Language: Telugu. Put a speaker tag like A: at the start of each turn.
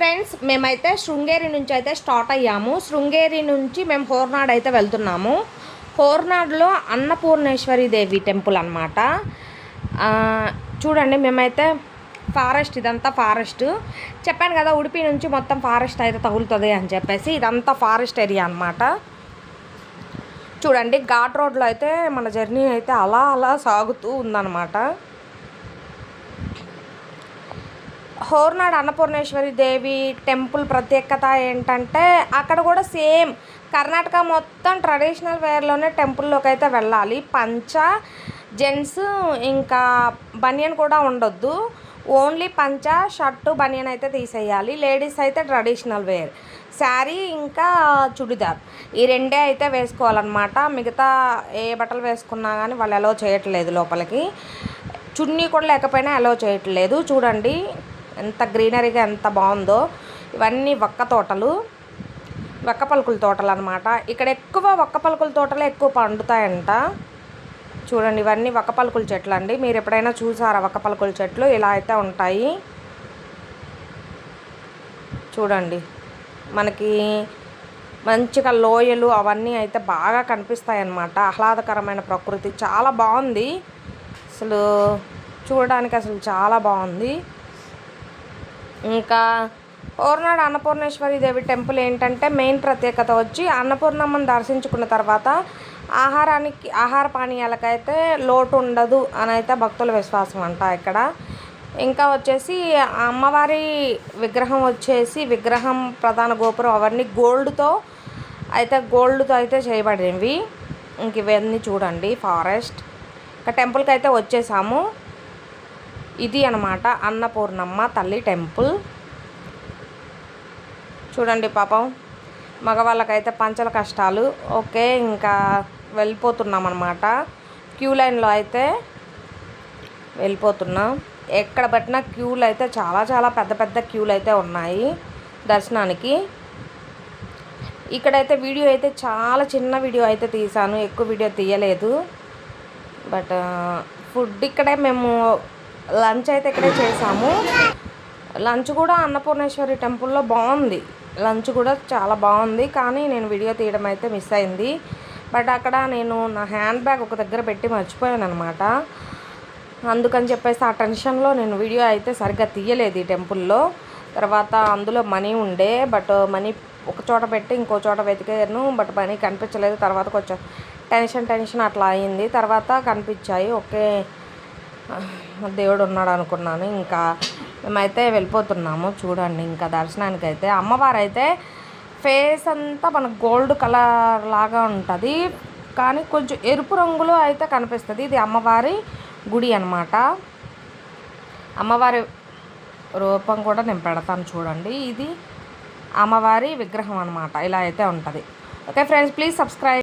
A: ఫ్రెండ్స్ మేమైతే శృంగేరి నుంచి అయితే స్టార్ట్ అయ్యాము. శృంగేరి నుంచి మేము హోర్నాడ్ అయితే వెళ్తున్నాము. హోర్నాడ్లో అన్నపూర్ణేశ్వరి దేవి టెంపుల్ అనమాట చూడండి మేమైతే ఫారెస్ట్ ఇదంతా ఫారెస్ట్. చెప్పాను కదా ఉడిపి నుంచి మొత్తం ఫారెస్ట్ అయితే తగులుతుంది అని చెప్పేసి ఇదంతా ఫారెస్ట్ ఏరియా అనమాట చూడండి ఘాట్ రోడ్లో అయితే మన జర్నీ అయితే అలా అలా సాగుతూ ఉందన్నమాట. హోర్నాడు అన్నపూర్ణేశ్వరి దేవి టెంపుల్ ప్రత్యేకత ఏంటంటే అక్కడ కూడా సేమ్ కర్ణాటక మొత్తం ట్రెడిషనల్ వేర్లోనే టెంపుల్లోకి అయితే వెళ్ళాలి. పంచ జెంట్స్ ఇంకా బనియన్ కూడా ఉండొద్దు. ఓన్లీ పంచ షర్టు బనియన్ అయితే తీసేయాలి. లేడీస్ అయితే ట్రెడిషనల్ వేర్. శారీ ఇంకా చుడిదార్. ఈ రెండే అయితే వేసుకోవాలన్నమాట. మిగతా ఏ బట్టలు వేసుకున్నా కానీ వాళ్ళు అలో చేయట్లేదు లోపలికి. చున్నీ కూడా లేకపోయినా అలో చేయట్లేదు. చూడండి ఎంత గ్రీనరీగా ఎంత బాగుందో ఇవన్నీ వక్క తోటలు వక్క పలుకుల తోటలు అనమాట ఇక్కడ ఎక్కువ వక్క పలుకుల తోటలే ఎక్కువ పండుతాయంట. చూడండి ఇవన్నీ వక్క పలుకుల చెట్లు అండి మీరు ఎప్పుడైనా చూసారా వక్క పలుకుల చెట్లు? ఇలా అయితే ఉంటాయి. చూడండి మనకి మంచిగా లోయలు అవన్నీ అయితే బాగా కనిపిస్తాయి అన్నమాట ఆహ్లాదకరమైన ప్రకృతి. చాలా బాగుంది. అసలు చూడడానికి అసలు చాలా బాగుంది. ఇంకా ఓర్నాడు అన్నపూర్ణేశ్వరి దేవి టెంపుల్ ఏంటంటే మెయిన్ ప్రత్యేకత వచ్చి అన్నపూర్ణమ్మని దర్శించుకున్న తర్వాత ఆహారానికి ఆహార పానీయాలకైతే లోటు ఉండదు అని అయితే భక్తుల విశ్వాసం అంట ఇక్కడ. ఇంకా వచ్చేసి అమ్మవారి విగ్రహం వచ్చేసి విగ్రహం ప్రధాన గోపురం అవన్నీ గోల్డ్తో అయితే గోల్డ్తో అయితే చేయబడినవి. ఇంక ఇవన్నీ చూడండి ఫారెస్ట్. ఇంకా టెంపుల్కి అయితే వచ్చేసాము. ఇది అనమాట అన్నపూర్ణమ్మ తల్లి టెంపుల్. చూడండి పాపం మగవాళ్ళకైతే పంచల కష్టాలు. ఓకే ఇంకా వెళ్ళిపోతున్నాం అనమాట క్యూ లైన్లో అయితే వెళ్ళిపోతున్నాం. ఎక్కడ పట్టినా క్యూలు అయితే చాలా చాలా పెద్ద పెద్ద క్యూలు అయితే ఉన్నాయి దర్శనానికి. ఇక్కడైతే వీడియో అయితే చాలా చిన్న వీడియో అయితే తీసాను ఎక్కువ వీడియో తీయలేదు. బట్ ఫుడ్ ఇక్కడే మేము లంచ్ అయితే ఇక్కడే చేసాము లంచ్ కూడా అన్నపూర్ణేశ్వరి టెంపుల్లో బాగుంది. లంచ్ కూడా చాలా బాగుంది. కానీ నేను వీడియో తీయడం అయితే మిస్ అయింది. బట్ అక్కడ నేను నా హ్యాండ్ బ్యాగ్ ఒక దగ్గర పెట్టి మర్చిపోయాను అనమాట అందుకని చెప్పేసి ఆ టెన్షన్లో నేను వీడియో అయితే సరిగ్గా తీయలేదు ఈ టెంపుల్లో. తర్వాత అందులో మనీ ఉండే. బట్ మనీ ఒక చోట పెట్టి ఇంకో చోట వెతికాను. బట్ మనీ కనిపించలేదు. తర్వాత కొంచెం టెన్షన్ టెన్షన్ అట్లా అయింది. తర్వాత కనిపించాయి. ఓకే. దేవుడు ఉన్నాడు అనుకున్నాను. ఇంకా మేమైతే వెళ్ళిపోతున్నాము. చూడండి ఇంకా దర్శనానికి అయితే అమ్మవారు అయితే ఫేస్ అంతా మనకు గోల్డ్ కలర్ లాగా ఉంటుంది. కానీ కొంచెం ఎరుపు రంగులో అయితే కనిపిస్తుంది. ఇది అమ్మవారి గుడి అనమాట అమ్మవారి రూపం కూడా నేను పెడతాను చూడండి. ఇది అమ్మవారి విగ్రహం అనమాట ఇలా అయితే ఉంటుంది. Okay friends please subscribe